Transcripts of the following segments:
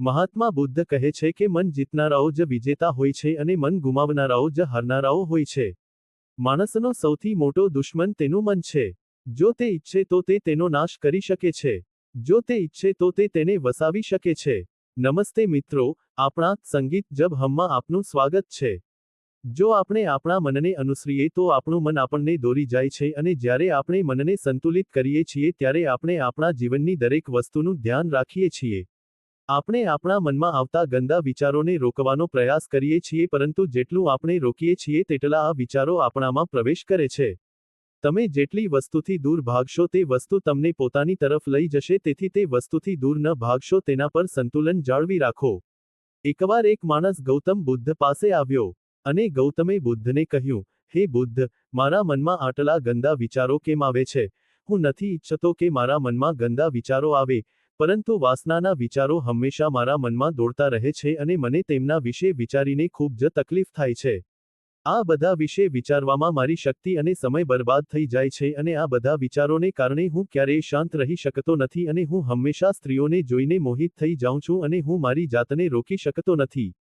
મહાત્મા બુદ્ધ કહે છે કે મન જીતનારાઓ જ વિજેતા હોય છે અને મન ગુમાવનારાઓ જ હારનારાઓ હોય છે. માણસનો સૌથી મોટો દુશ્મન તેનું મન છે. જો તે ઈચ્છે તો તે તેનો નાશ કરી શકે છે. જો તે ઈચ્છે તો તે તેને વસાવી શકે છે. નમસ્તે મિત્રો, આપણા સંગીત જબ હમમાં આપનું સ્વાગત છે. જો આપણે આપણા મનને અનુસરીએ તો આપણું મન આપણને દોરી જાય છે અને જ્યારે આપણે મનને સંતુલિત કરીએ છીએ ત્યારે આપણે આપણા જીવનની દરેક વસ્તુનું ધ્યાન રાખીએ છીએ. આપણે આપણા મનમાં આવતા ગંદા વિચારોને રોકવાનો પ્રયાસ કરીએ છીએ, પરંતુ જેટલું આપણે રોકીએ છીએ તેટલા આ વિચારો આપણામાં પ્રવેશ કરે છે. તમે જેટલી વસ્તુથી દૂર ભાગશો તે વસ્તુ તમને પોતાની તરફ લઈ જશે, તેથી તે વસ્તુથી દૂર ન ભાગશો તેના પર સંતુલન જાળવી રાખો. એકવાર એક માણસ ગૌતમ બુદ્ધ પાસે આવ્યો અને ગૌતમે બુદ્ધને કહ્યું, હે બુદ્ધ, મારા મનમાં આટલા ગંદા વિચારો કેમ આવે છે? હું નથી ઈચ્છતો કે મારા મનમાં ગંદા વિચારો આવે. પરંતુ વાસનાના વિચારો હંમેશા મારા મનમાં દોડતા રહે છે અને મને તેમના વિશે વિચારીને ખૂબ જ તકલીફ થાય છે. આ બધા વિશે વિચારવામાં મારી શક્તિ અને સમય બરબાદ થઈ જાય છે અને આ બધા વિચારોને કારણે હું ક્યારેય શાંત રહી શકતો નથી અને હું હંમેશા સ્ત્રીઓને જોઈને મોહિત થઈ જાઉં છું અને હું મારી જાતને રોકી શકતો નથી.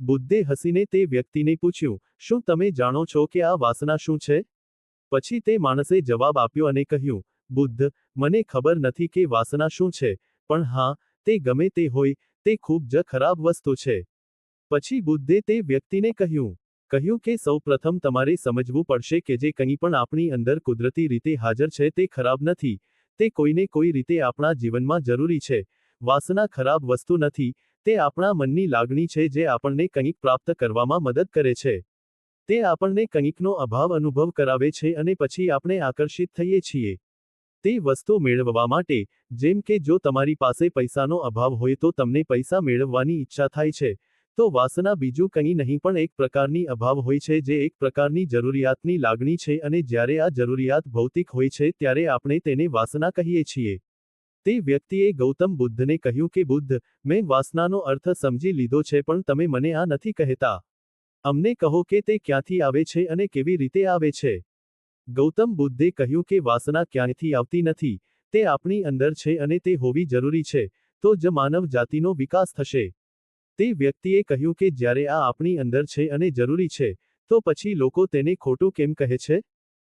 બુદ્ધે હસીને તે વ્યક્તિને પૂછ્યું, શું તમે જાણો છો કે આ વાસના શું છે? પછી તે માણસે જવાબ આપ્યો અને કહ્યું, બુદ્ધ, મને ખબર નથી કે વાસના શું છે. પણ હા, તે ગમે તે હોય, તે ખૂબ જ ખરાબ વસ્તુ છે. પછી બુદ્ધે તે વ્યક્તિને કહ્યું કહ્યું કે સૌ પ્રથમ તમારે સમજવું પડશે કે જે કંઈ પણ આપણી અંદર કુદરતી રીતે હાજર છે તે ખરાબ નથી, તે કોઈને કોઈ રીતે આપણા જીવનમાં જરૂરી છે. વાસના ખરાબ વસ્તુ નથી, તે આપણા મનની લાગણી છે જે આપણને કંઈક પ્રાપ્ત કરવામાં મદદ કરે છે. તે આપણને કંઈકનો અભાવ અનુભવ કરાવે છે અને પછી આપણે આકર્ષિત થઈએ છીએ. તે વસ્તુ મેળવવા માટે, જેમ કે જો તમારી પાસે પૈસાનો અભાવ હોય તો તમને પૈસા મેળવવાની ઈચ્છા થાય છે. તો વાસના બીજું કંઈ નહીં, પણ એક પ્રકારની અભાવ હોય છે જે એક પ્રકારની જરૂરિયાતની લાગણી છે અને જ્યારે આ જરૂરિયાત ભૌતિક હોય છે ત્યારે આપણે તેને વાસના કહીએ છીએ. તે વ્યક્તિએ ગૌતમ બુદ્ધને કહ્યું કે, બુદ્ધ, મેં વાસનાનો અર્થ સમજી લીધો છે, પણ તમે મને આ નથી કહેતા. અમને કહો કે તે ક્યાંથી આવે છે અને કેવી રીતે આવે છે. ગૌતમ બુદ્ધે કહ્યું કે વાસના ક્યાંયથી આવતી નથી, તે આપણી અંદર છે અને તે હોવી જરૂરી છે, તો જ માનવ જાતિનો વિકાસ થશે. તે વ્યક્તિએ કહ્યું કે જ્યારે આ આપણી અંદર છે અને જરૂરી છે, તો પછી લોકો તેને ખોટું કેમ કહે છે?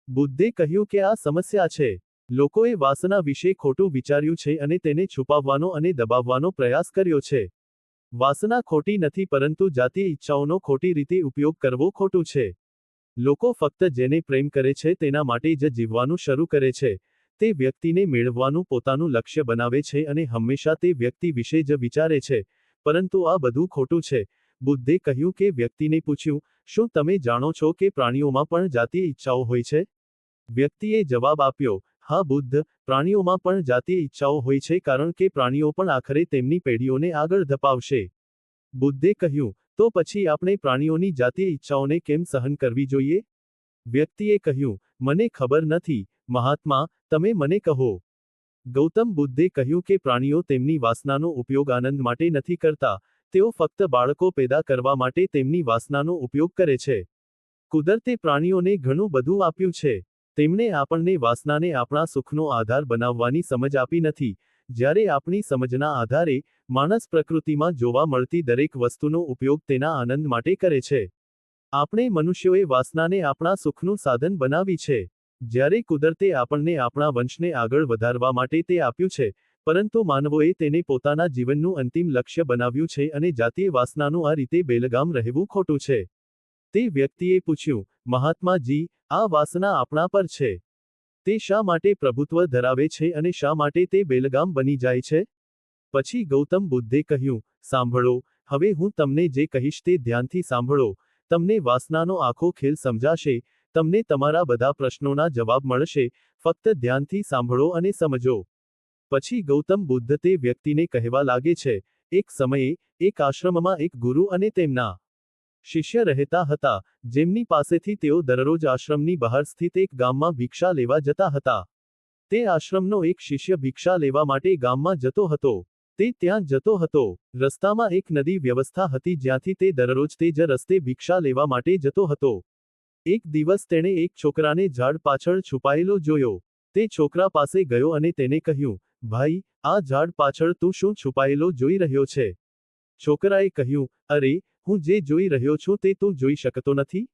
બુદ્ધે કહ્યું કે આ સમસ્યા છે. લોકોએ વાસના વિશે ખોટું વિચાર્યું છે અને તેને છુપાવવાનો અને દબાવવાનો પ્રયાસ કર્યો છે. વાસના ખોટી નથી પરંતુ જાતીય ઈચ્છાઓનો ખોટી રીતે ઉપયોગ કરવો ખોટું છે. લોકો ફક્ત જેને પ્રેમ કરે છે તેના માટે જ જીવવાનું શરૂ કરે છે. તે વ્યક્તિને મેળવવાનું પોતાનું લક્ષ્ય બનાવે છે અને હંમેશા તે વ્યક્તિ વિશે જ વિચારે છે. પરંતુ આ બધું ખોટું છે. બુદ્ધે કહ્યું કે વ્યક્તિને પૂછ્યું, શું તમે જાણો છો કે પ્રાણીઓમાં પણ જાતીય ઈચ્છાઓ હોય છે? વ્યક્તિએ જવાબ આપ્યો, હા બુદ્ધ, પ્રાણીઓમાં પણ જાતીય ઈચ્છાઓ હોય છે કારણ કે પ્રાણીઓ પણ આખરે તેમની પેઢીઓને આગળ ધપાવશે. બુદ્ધે કહ્યું તો પછી આપણે પ્રાણીઓની જાતીય ઈચ્છાઓને કેમ સહન કરવી જોઈએ? વ્યક્તિએ કહ્યું, મને ખબર નથી, મહાત્મા, તમે મને કહો. ગૌતમ બુદ્ધે કહ્યું કે પ્રાણીઓ તેમની વાસનાનો ઉપયોગ આનંદ માટે નથી કરતા, તેઓ ફક્ત બાળકો પેદા કરવા માટે તેમની વાસનાનો ઉપયોગ કરે છે. કુદરતે પ્રાણીઓને ઘણું બધું આપ્યું છે. તેમણે આપણને વાસનાને આપણા સુખનો આધાર બનાવવાની સમજ આપી નથી. જ્યારે આપણી સમજના આધારે માણસ પ્રકૃતિમાં જોવા મળતી દરેક વસ્તુનો ઉપયોગ તેના આનંદ માટે કરે છે. આપણે મનુષ્યોએ વાસનાને આપણા સુખનું સાધન બનાવી છે. જ્યારે કુદરતે આપણને આપણા વંશને આગળ વધારવા માટે તે આપ્યું છે, પરંતુ માનવોએ તેને પોતાના જીવનનું અંતિમ લક્ષ્ય બનાવ્યું છે અને જાતીય વાસનાનું આ રીતે બેલગામ રહેવું ખોટું છે. તે વ્યક્તિએ પૂછ્યું મહાત્માજી આ વાસના આપણા પર છે? તે શા માટે પ્રભુત્વ ધરાવે છે અને શા માટે તે બેલગામ બની જાય છે? પછી ગૌતમ બુદ્ધે કહ્યું, સાંભળો, હવે હું તમને જે કહીશ તે ધ્યાનથી સાંભળો. તમને વાસનાનો આખો ખેલ સમજાશે, તમને તમારા બધા પ્રશ્નોના જવાબ મળશે. ફક્ત ધ્યાનથી સાંભળો અને સમજો. પછી ગૌતમ બુદ્ધ તે વ્યક્તિને કહેવા લાગે છે, એક સમયે, એક આશ્રમમાં એક ગુરુ અને તેમના શિષ્ય રહેતા હતા, જેમની પાસેથી તેઓ દરરોજ આશ્રમની બહાર સ્થિત એક ગામમાં ભિક્ષા લેવા જતા હતા. તે આશ્રમનો એક શિષ્ય ભિક્ષા લેવા માટે ગામમાં જતો હતો. તે ત્યાં જતો હતો. રસ્તામાં એક નદી વ્યવસ્થા હતી જ્યાંથી તે દરરોજ તે જ રસ્તે ભિક્ષા લેવા માટે જતો હતો. એક દિવસ તેણે એક છોકરાને ઝાડ પાછળ છુપાયેલો જોયો. તે છોકરા પાસે ગયો અને તેને કહ્યું, ભાઈ, આ ઝાડ પાછળ તું શું છુપાયેલો જોઈ રહ્યો છે? છોકરાએ કહ્યું, અરે, હું જે જોઈ રહ્યો છું તે તું જોઈ શકતો નથી.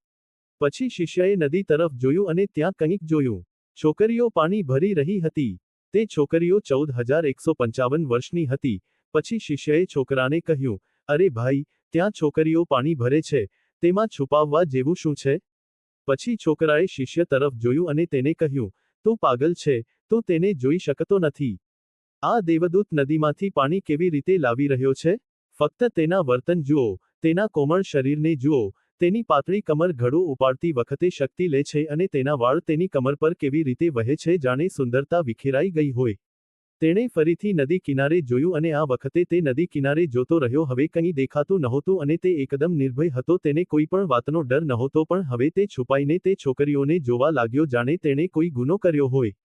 પછી શિષ્યએ નદી તરફ જોયું અને ત્યાં કંઈક જોયું. છોકરીઓ પાણી ભરી રહી હતી. તે છોકરીઓ ચૌદ હજાર એકસો પંચાવન વર્ષની હતી. પછી શિષ્યએ છોકરાને કહ્યું, અરે ભાઈ, ત્યાં છોકરીઓ પાણી ભરે છે, તેમાં છુપાવવા જેવું શું છે? પછી છોકરાએ શિષ્ય તરફ જોયું અને તેને કહ્યું, તું પાગલ છે, તું તેને જોઈ શકતો નથી. આ દેવદૂત નદીમાંથી પાણી કેવી રીતે લાવી રહ્યો છે? ફક્ત તેના વર્તન જુઓ, તેના કોમળ શરીરને જુઓ તેની પાતળી કમર ઘડું ઉપાડતી વખતે શક્તિ લે છે અને તેના વાળ તેની કમર પર કેવી રીતે વહે છે જાણે સુંદરતા વિખેરાઈ ગઈ હોય. તેણે ફરીથી નદી કિનારે જોયું અને આ વખતે તે નદી કિનારે જોતો રહ્યો. હવે કંઈ દેખાતું નહોતું અને તે એકદમ નિર્ભય હતો. તેને કોઈ પણ વાતનો ડર નહોતો, પણ હવે તે છુપાઈને તે છોકરીઓને જોવા લાગ્યો જાણે તેણે કોઈ ગુનો કર્યો હોય.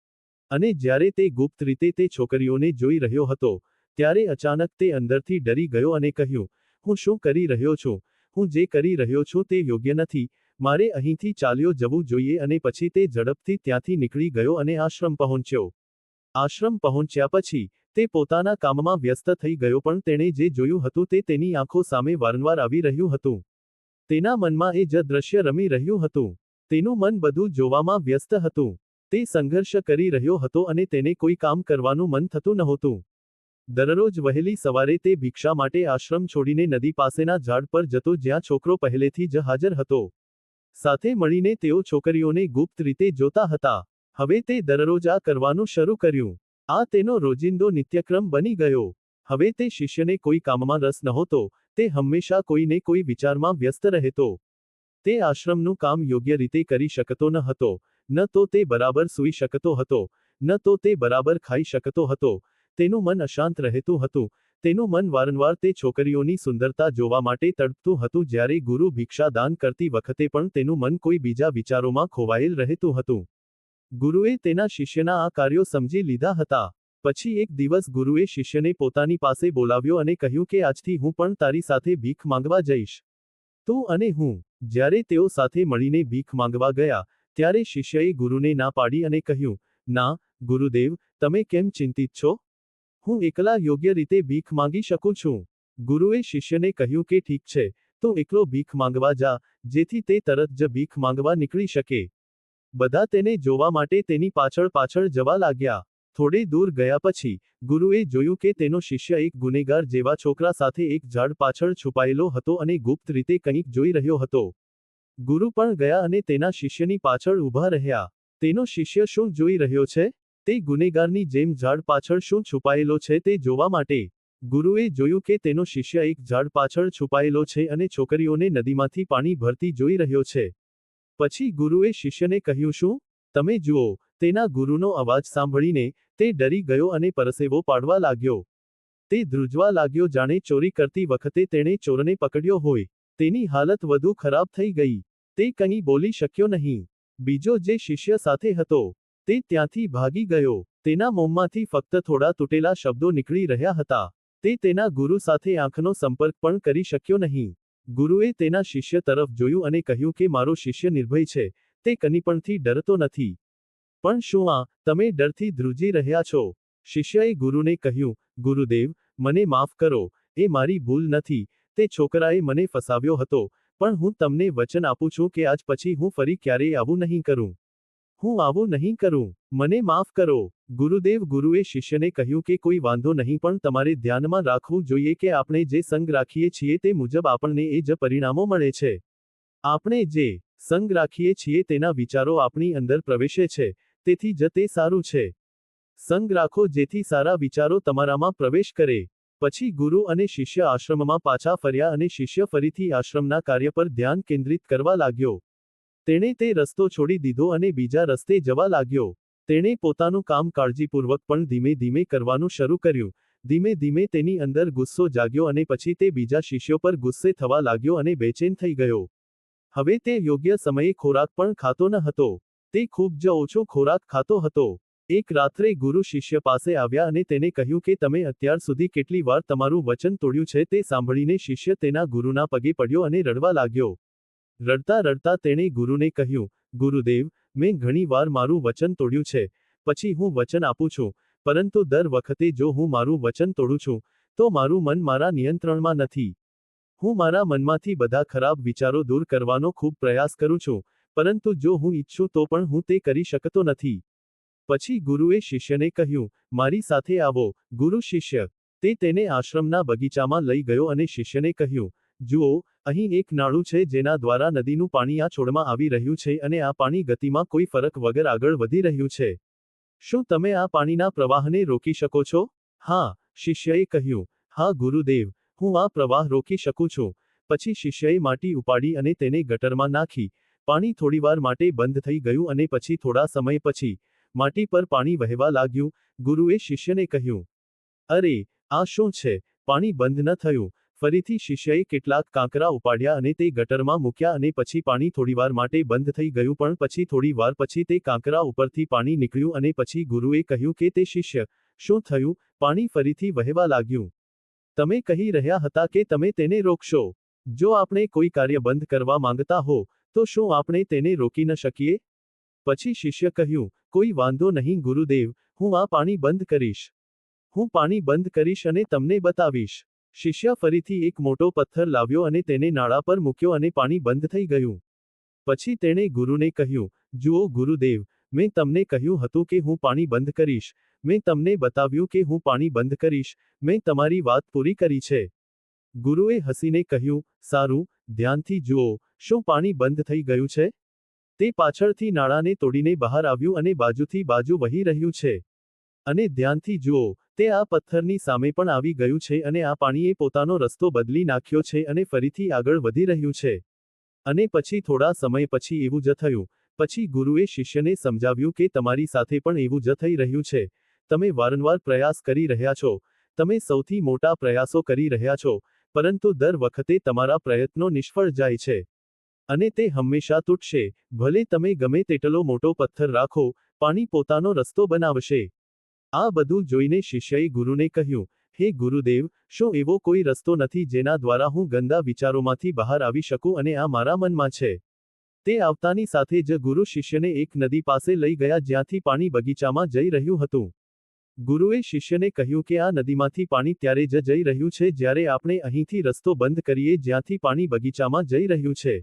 અને જ્યારે તે ગુપ્ત રીતે તે છોકરીઓને જોઈ રહ્યો હતો, ત્યારે અચાનક તે અંદરથી ડરી ગયો અને કહ્યું, હું શું કરી રહ્યો છું? હું જે કરી રહ્યો છું તે યોગ્ય નથી. મારે અહીંથી ચાલ્યો જવું જોઈએ અને પછી તે ઝડપથી ત્યાંથી નીકળી ગયો અને આશ્રમ પહોંચ્યો. આશ્રમ પહોંચ્યા પછી, તે પોતાના કામમાં વ્યસ્ત થઈ ગયો પણ તેણે જે જોયું હતું તે તેની આંખો સામે વારંવાર આવી રહ્યું હતું. તેના મનમાં એ જ દ્રશ્ય રમી રહ્યું હતું. તેનું મન બધું જોવામાં વ્યસ્ત હતું. તે સંઘર્ષ કરી રહ્યો હતો અને તેને કોઈ કામ કરવાનું મન થતું નહોતું. દરરોજ વહેલી સવારે તે ભિક્ષા માટે આશ્રમ છોડીને નદી પાસેના ઝાડ પર જતો જ્યાં છોકરો પહેલેથી જ હાજર હતો. સાથે મળીને તેઓ છોકરીઓને ગુપ્ત રીતે જોતા હતા. હવે તે દરરોજ આ કરવાનું શરૂ કર્યું. આ તેનો રોજિંદો નિત્યક્રમ બની ગયો. હવે તે શિષ્યને કોઈ કામમાં રસ નહોતો. તે હંમેશા કોઈને કોઈ વિચારમાં વ્યસ્ત રહેતો. તે આશ્રમનું કામ યોગ્ય રીતે કરી શકતો ન હતો. ન તો તે બરાબર સૂઈ શકતો હતો. ન તો તે બરાબર ખાઈ શકતો હતો. તેનું મન અશાંત રહેતું હતું. તેનું મન વારંવાર તે છોકરીઓની સુંદરતા જોવા માટે તડપતું હતું જ્યારે ગુરુ ભિક્ષા દાન કરતી વખતે પણ તેનું મન કોઈ બીજા વિચારોમાં ખોવાયેલ રહેતું હતું. ગુરુએ તેના શિષ્યના આ કાર્યો સમજી લીધા હતા. પછી એક દિવસ ગુરુએ શિષ્યને પોતાની પાસે બોલાવ્યો અને કહ્યું કે આજથી હું પણ તારી સાથે ભીખ માંગવા જઈશ. તું અને હું, જ્યારે તેઓ સાથે મળીને ભીખ માંગવા ગયા, ત્યારે શિષ્યએ ગુરુને ના પાડી અને કહ્યું, ના, ગુરુદેવ, તમે કેમ ચિંતિત છો? હું એકલા યોગ્ય રીતે ભીખ માંગી શકું છું. ગુરુએ શિષ્યને કહ્યું કે ઠીક છે, તો એકલો ભીખ માંગવા જા, જેથી તે તરત જ ભીખ માંગવા નીકળી શકે. બધા તેને જોવા માટે તેની પાછળ પાછળ જવા લાગ્યા. થોડે દૂર ગયા પછી, ગુરુએ જોયું કે તેનો શિષ્ય એક ગુનેગાર જેવા છોકરા સાથે એક ઝાડ પાછળ છુપાયેલો હતો અને ગુપ્ત રીતે કંઈક જોઈ રહ્યો હતો. ગુરુ પણ ગયા અને તેના શિષ્યની પાછળ ઊભા રહ્યા. તેનો શિષ્ય શું જોઈ રહ્યો છે? તે ગુનેગારની જેમ ઝાડ પાછળ શું છુપાયેલો છે તે જોવા માટે, ગુરુએ જોયું કે તેનો શિષ્ય એક ઝાડ પાછળ છુપાયેલો છે અને છોકરીઓને નદીમાંથી પાણી ભરતી જોઈ રહ્યો છે. પછી ગુરુએ શિષ્યને કહ્યું, શું? તમે જુઓ, તેના ગુરુનો અવાજ સાંભળીને તે ડરી ગયો અને પરસેવો પાડવા લાગ્યો. તે ધ્રુજવા લાગ્યો જાણે ચોરી કરતી વખતે તેણે ચોરને પકડ્યો હોય. તેની હાલત વધુ ખરાબ થઈ ગઈ. તે કંઈ બોલી શક્યો નહીં. બીજો જે શિષ્ય સાથે હતો તે ત્યાંથી ભાગી ગયો. તેના મોંમાંથી ફક્ત થોડા તૂટેલા શબ્દો નીકળી રહ્યા હતા. તે તેના ગુરુ સાથે આંખનો સંપર્ક પણ કરી શક્યો નહીં. ગુરુએ તેના શિષ્ય તરફ જોયું અને કહ્યું કે મારો શિષ્ય નિર્ભય છે. તે કનીપણથી ડરતો નથી. પણ શું આ? તમે ડરથી ધ્રુજી રહ્યા છો. શિષ્યએ ગુરુને કહ્યું, ગુરુદેવ, મને માફ કરો. એ મારી ભૂલ નથી. તે છોકરાએ મને ફસાવ્યો હતો. પણ હું તમને વચન આપું છું કે આજ પછી હું ફરી ક્યારેય આવું નહીં કરું. હું આવો નહીં કરું. મને માફ કરો. ગુરુદેવ ગુરુએ શિષ્યને કહ્યું કે કોઈ વાંધો નહીં, પણ તમારે ધ્યાનમાં રાખવું જોઈએ કે આપણે જે સંગ રાખીએ છીએ તે મુજબ આપણને એ જ પરિણામો મળે છે. આપણે જે સંગ રાખીએ છીએ તેના વિચારો આપણી અંદર પ્રવેશે છે. તેથી જ તે સારું છે. સંગ રાખો જેથી સારા વિચારો તમારામાં પ્રવેશ કરે. પછી ગુરુ અને શિષ્ય આશ્રમમાં પાછા ફર્યા અને શિષ્ય ફરીથી આશ્રમના કાર્ય પર ધ્યાન કેન્દ્રિત કરવા લાગ્યો. તેણે તે રસ્તો છોડી દીધો અને બીજા રસ્તે જવા લાગ્યો. તેણે પોતાનું કામ કાળજીપૂર્વક પણ ધીમે ધીમે કરવાનું શરૂ કર્યું. ધીમે ધીમે તેની અંદર ગુસ્સો જાગ્યો અને પછી તે બીજા શિષ્યો પર ગુસ્સે થવા લાગ્યો અને બેચેન થઈ ગયો. હવે તે યોગ્ય સમયે ખોરાક પણ ખાતો ન હતો. તે ખૂબ જ ઓછો ખોરાક ખાતો હતો. એક રાત્રે ગુરુ શિષ્ય પાસે આવ્યા અને તેને કહ્યું કે તમે અત્યાર સુધી કેટલી વાર તમારું વચન તોડ્યું છે તે સાંભળીને શિષ્ય તેના ગુરુના પગે પડ્યો અને રડવા લાગ્યો. રડતા રડતા તેણે ગુરુને કહ્યું, ગુરુદેવ, મેં ઘણીવાર મારું વચન તોડ્યું છે, પછી હું વચન આપું છું, પરંતુ દર વખતે જો હું મારું વચન તોડું છું, તો મારું મન મારા નિયંત્રણમાં નથી. હું મારા મનમાંથી બધા ખરાબ વિચારો દૂર કરવાનો ખૂબ પ્રયાસ કરું છું, પરંતુ જો હું ઈચ્છું તો પણ હું તે કરી શકતો નથી. પછી ગુરુએ શિષ્યને કહ્યું, મારી સાથે આવો, ગુરુ શિષ્ય. તે તેને આશ્રમના બગીચામાં લઈ ગયો અને શિષ્યને કહ્યું જુઓ, અહીં એક નાળું છે જેના દ્વારા નદીનું પાણી આ છોડમાં આવી રહ્યું છે અને આ પાણી ગતિમાં કોઈ ફરક વગર આગળ વધી રહ્યું છે. શું તમે આ પાણીના પ્રવાહને રોકી શકો છો? હા, શિષ્યએ કહ્યું, હા ગુરુદેવ, હું આ પ્રવાહ રોકી શકું છું. પછી શિષ્યએ માટી ઉપાડી અને તેને ગટરમાં નાખી. પાણી થોડીવાર માટે બંધ થઈ ગયું અને પછી થોડા સમય પછી માટી પર પાણી વહેવા લાગ્યું. ગુરુએ શિષ્યને કહ્યું, અરે, આ શું છે? પાણી બંધ ન થયું. ફરીથી શિષ્યએ કેટલાક કાંકરા ઉપાડ્યા અને તે ગટરમાં મૂક્યા અને પછી પાણી થોડીવાર માટે બંધ થઈ ગયું, પણ પછી થોડી વાર પછી તે કાંકરા ઉપરથી પાણી નીકળ્યું અને પછી ગુરુએ કહ્યું કે તે શિષ્ય શું થયું? પાણી ફરીથી વહેવા લાગ્યું. તમે કહી રહ્યા હતા કે તમે તેને રોકશો. જો આપણે કોઈ કાર્ય બંધ કરવા માંગતા હો, તો શું આપણે તેને રોકી ન શકીએ? પછી શિષ્ય કહ્યું, કોઈ વાંધો નહીં ગુરુદેવ, હું આ પાણી બંધ કરીશ. હું પાણી બંધ કરીશ અને તમને બતાવીશ. શિષ્ય ફરીથી એક મોટો પથ્થર લાવ્યો અને તેને નાળા પર મૂક્યો અને પાણી બંધ થઈ ગયું. પછી તેણે ગુરુને કહ્યું, જુઓ ગુરુદેવ, મેં તમને કહ્યું હતું કે હું પાણી બંધ કરીશ. મેં તમને બતાવ્યું કે હું પાણી બંધ કરીશ. મેં તમારી વાત પૂરી કરી છે. ગુરુએ હસીને કહ્યું, સારું, ધ્યાનથી જુઓ, શું પાણી બંધ થઈ ગયું છે? તે પાછળથી નાળાને તોડીને બહાર આવ્યું અને બાજુથી બાજુ વહી રહ્યું છે. અને ધ્યાનથી જુઓ તે આ પથ્થરની સામે પણ આવી ગયું છે અને આ પાણીએ પોતાનો રસ્તો બદલી નાખ્યો છે અને ફરીથી આગળ વધી રહ્યું છે. અને પછી થોડા સમય પછી એવું જ થયું. પછી ગુરુએ શિષ્યને સમજાવ્યું કે તમારી સાથે પણ એવું જ થઈ રહ્યું છે. તમે વારંવાર પ્રયાસ કરી રહ્યા છો. તમે સૌથી મોટા પ્રયાસો કરી રહ્યા છો, પરંતુ દર વખતે તમારા પ્રયત્નો નિષ્ફળ જાય છે. અને તે હંમેશા તૂટશે. ભલે તમે ગમે તેટલો મોટો પથ્થર રાખો, પાણી પોતાનો રસ્તો બનાવશે. આ બધું જોઈને શિષ્યએ ગુરુને કહ્યું, હે ગુરુદેવ, શું એવો કોઈ રસ્તો નથી જેના દ્વારા હું ગંદા વિચારોમાંથી બહાર આવી શકું અને આ મારા મનમાં છે? તે આવતાની સાથે જ ગુરુ શિષ્યને એક નદી પાસે લઈ ગયા જ્યાંથી પાણી બગીચામાં જઈ રહ્યું હતું. ગુરુએ શિષ્યને કહ્યું કે આ નદીમાંથી પાણી ત્યારે જ જઈ રહ્યું છે જ્યારે આપણે અહીંથી રસ્તો બંધ કરીએ જ્યાંથી પાણી બગીચામાં જઈ રહ્યું છે.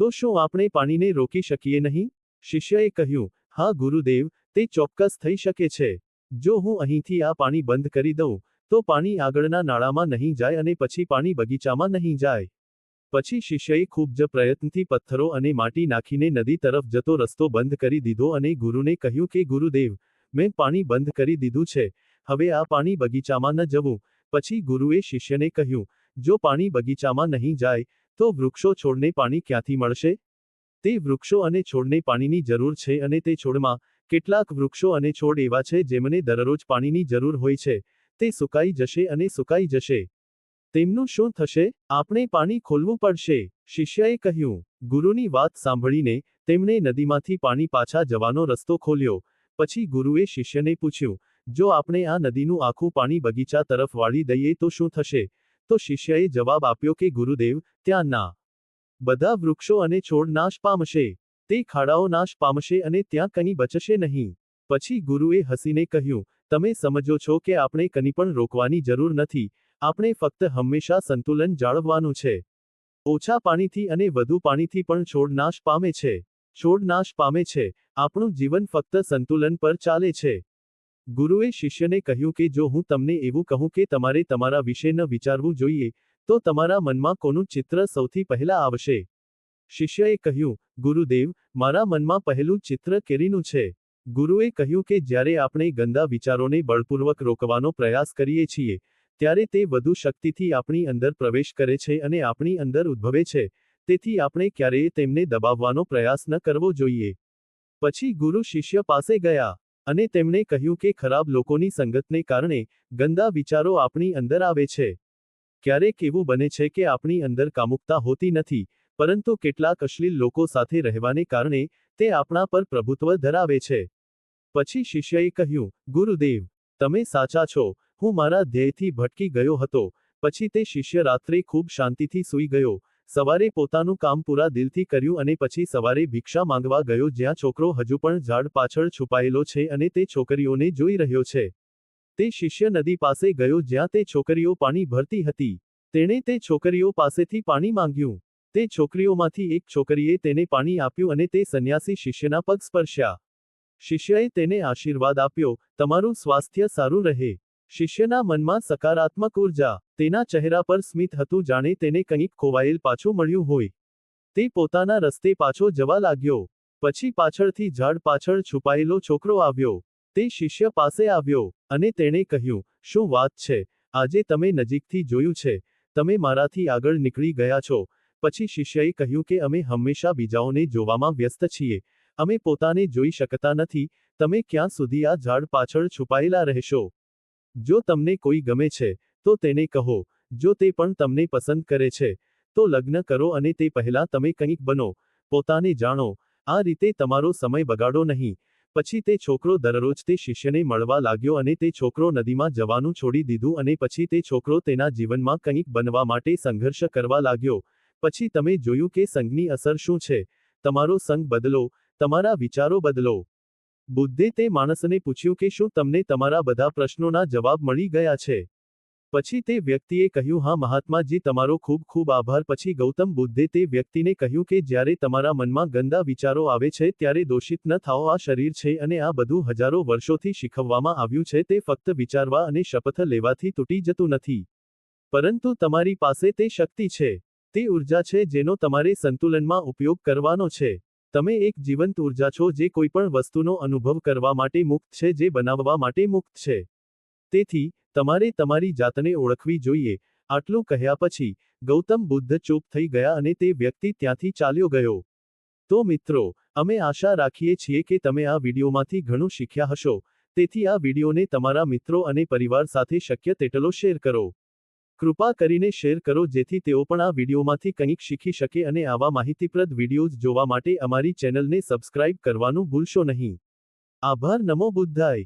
તો શું આપણે પાણીને રોકી શકીએ નહીં? શિષ્યએ કહ્યું, હા ગુરુદેવ, તે ચોક્કસ થઈ શકે છે. જો હું અહીંથી આ પાણી બંધ કરી દઉં, તો પાણી આગળના નાળામાં નહીં જાય અને પછી પાણી બગીચામાં નહીં જાય. પછી શિષ્યએ ખૂબ જ પ્રયત્નથી પથ્થરો અને માટી નાખીને નદી તરફ જતો રસ્તો બંધ કરી દીધો અને ગુરુને કહ્યું કે, ગુરુદેવ, મેં પાણી બંધ કરી દીધું છે. હવે આ પાણી બગીચામાં ન જવું. પછી ગુરુએ શિષ્યને કહ્યું, જો પાણી બગીચામાં નહીં જાય, તો વૃક્ષો છોડને પાણી ક્યાંથી મળશે? તે વૃક્ષો અને છોડને પાણીની જરૂર છે અને તે છોડમાં કેટલાક વૃક્ષો અને છોડ એવા છે જેમને દરરોજ પાણીની જરૂર હોય છે. તે સુકાઈ જશે અને સુકાઈ જશે. તેમનું શું થશે? આપણે પાણી ખોલવું પડશે, શિષ્યએ કહ્યું. ગુરુની વાત સાંભળીને તેમણે નદીમાંથી પાણી પાછા જવાનો રસ્તો ખોલ્યો. પછી ગુરુએ શિષ્યને પૂછ્યું, જો આપણે આ નદીનું આખું પાણી બગીચા તરફ વાળી દઈએ તો શું થશે? તો શિષ્યએ જવાબ આપ્યો કે, ગુરુદેવ, ત્યાં ના. બધા વૃક્ષો અને છોડ નાશ પામશે. તે ખાડાઓ નાશ પામશે અને ત્યાં કંઈ બચશે નહીં. પછી ગુરુએ હસીને કહ્યું, તમે સમજો છો કે આપણે કંઈ પણ રોકવાની જરૂર નથી. આપણે ફક્ત હંમેશા સંતુલન જાળવવાનું છે. ઓછા પાણીથી અને વધુ પાણીથી પણ છોડ નાશ પામે છે. છોડ નાશ પામે છે. આપણું જીવન ફક્ત સંતુલન પર ચાલે છે. ગુરુએ શિષ્યને કહ્યું કે, જો હું તમને એવું કહું કે તમારે તમારા વિશે ન વિચારવું જોઈએ, તો તમારા મનમાં કોનું ચિત્ર સૌથી પહેલા આવશે. શિષ્યએ કહ્યું ગુરુદેવ, મારા મનમાં પહેલું ચિત્ર કેરીનું છે. ગુરુએ કહ્યું કે જ્યારે આપણે ગંદા વિચારોને બળપૂર્વક રોકવાનો પ્રયાસ કરીએ છીએ, ત્યારે તે વધુ શક્તિથી આપણી અંદર પ્રવેશ કરે છે અને આપણી અંદર ઉદ્ભવે છે. તેથી આપણે ક્યારેય તેમને દબાવવાનો પ્રયાસ ન કરવો જોઈએ. પછી ગુરુ શિષ્ય પાસે ગયા અને તેમણે કહ્યું કે ખરાબ લોકોની સંગતને કારણે ગંદા વિચારો આપણી અંદર આવે છે. ક્યારેક એવું બને છે કે આપણી અંદર કામુકતા હોતી નથી પરંતુ કેટલાક અશ્લીલ લોકો સાથે રહેવાને કારણે તે આપણા પર પ્રભુત્વ ધરાવે છે. પછી શિષ્યએ કહ્યું, ગુરુદેવ, તમે સાચા છો. હું મારા ધ્યેયથી ભટકી ગયો હતો. પછી તે શિષ્ય રાત્રે ખૂબ શાંતિથી સૂઈ ગયો. સવારે પોતાનું કામ પૂરા દિલથી કર્યું અને પછી સવારે ભિક્ષા માંગવા ગયો જ્યાં છોકરો હજુ પણ ઝાડ પાછળ છુપાયેલો છે અને તે છોકરીઓને જોઈ રહ્યો છે. તે શિષ્ય નદી પાસે ગયો જ્યાં તે છોકરીઓ પાણી ભરતી હતી. તેણે તે છોકરીઓ પાસેથી પાણી માંગ્યું. તે છોકરીઓમાંથી એક છોકરીએ તેને પાણી આપ્યું અને તે સંન્યાસી શિષ્યના પગ સ્પર્શ્યા. શિષ્યએ તેને આશીર્વાદ આપ્યો, તમારું સ્વાસ્થ્ય સારું રહે. શિષ્યના મનમાં સકારાત્મક ઊર્જા, તેના ચહેરા પર સ્મિત હતું જાણે તેને કંઈક ખોવાયેલ પાછું મળ્યું હોય. તે પોતાના રસ્તે પાછો જવા લાગ્યો. પછી પાછળથી ઝાડ પાછળ છુપાયેલો છોકરો આવ્યો. તે શિષ્ય પાસે આવ્યો અને તેણે કહ્યું, શું વાત છે? આજે તમે નજીકથી જોયું છે. તમે મારાથી આગળ નીકળી ગયા છો. પછી શિષ્યએ કહ્યું કે અમે હંમેશા બીજાઓને જોવામાં વ્યસ્ત છીએ. અમે પોતાને જોઈ શકતા નથી. તમે ક્યાં સુધી આ ઝાડ પાછળ છુપાયેલા રહેશો? જો તમને કોઈ ગમે છે, તો તેને કહો. જો તે પણ તમને પસંદ કરે છે, તો લગ્ન કરો અને તે પહેલા તમે કંઈક બનો. પોતાને જાણો. આ રીતે તમારો સમય બગાડો નહીં. પછી તે છોકરો દરરોજ તે શિષ્યને મળવા લાગ્યો અને તે છોકરો નદીમાં જવાનું છોડી દીધું અને પછી તે છોકરો તેના જીવનમાં કંઈક બનવા માટે સંઘર્ષ કરવા લાગ્યો. પછી તમે જોયું કે સંઘની અસર શું છે? તમારો સંઘ બદલો, તમારા વિચારો બદલો. બુદ્ધે તે માણસને પૂછ્યું કે શું તમને તમારા બધા પ્રશ્નોના જવાબ મળી ગયા છે? પછી તે વ્યક્તિએ કહ્યું, હા, મહાત્માજી, તમારો ખૂબ ખૂબ આભાર. પછી ગૌતમ બુદ્ધે તે વ્યક્તિને કહ્યું કે, જ્યારે તમારા મનમાં ગંદા વિચારો આવે છે, ત્યારે દોષિત ન થાઓ. આ શરીર છે અને આ બધું હજારો વર્ષોથી શીખવવામાં આવ્યું છે. તે ફક્ત વિચારવા અને શપથ લેવાથી તૂટી જતું નથી. પરંતુ તમારી પાસે તે શક્તિ છે. તે ઊર્જા છે જેનો તમારે સંતુલનમાં ઉપયોગ કરવાનો છે. તમે એક જીવંત ઊર્જા છો જે કોઈપણ વસ્તુનો અનુભવ કરવા માટે મુક્ત છે, જે બનાવવા માટે મુક્ત છે. તેથી, તમારે તમારી જાતને ઓળખવી જોઈએ. આટલું કહ્યા પછી, ગૌતમ બુદ્ધ ચૂપ થઈ ગયા અને તે વ્યક્તિ ત્યાંથી ચાલ્યો ગયો. તો મિત્રો, અમે આશા રાખીએ છીએ કે તમે આ વિડીયોમાંથી ઘણું શીખ્યા હશો. તેથી આ વિડીયોને તમારા મિત્રો અને પરિવાર સાથે શક્ય તેટલો શેર કરો. કૃપા કરીને શેર કરો જેથી તેઓ પણ આ વિડીયોમાંથી કંઈક શીખી શકે અને આવા માહિતીપ્રદ વિડીયોઝ જોવા માટે અમારી ચેનલને સબસ્ક્રાઇબ કરવાનું ભૂલશો નહીં. આભાર, નમો બુદ્ધાય.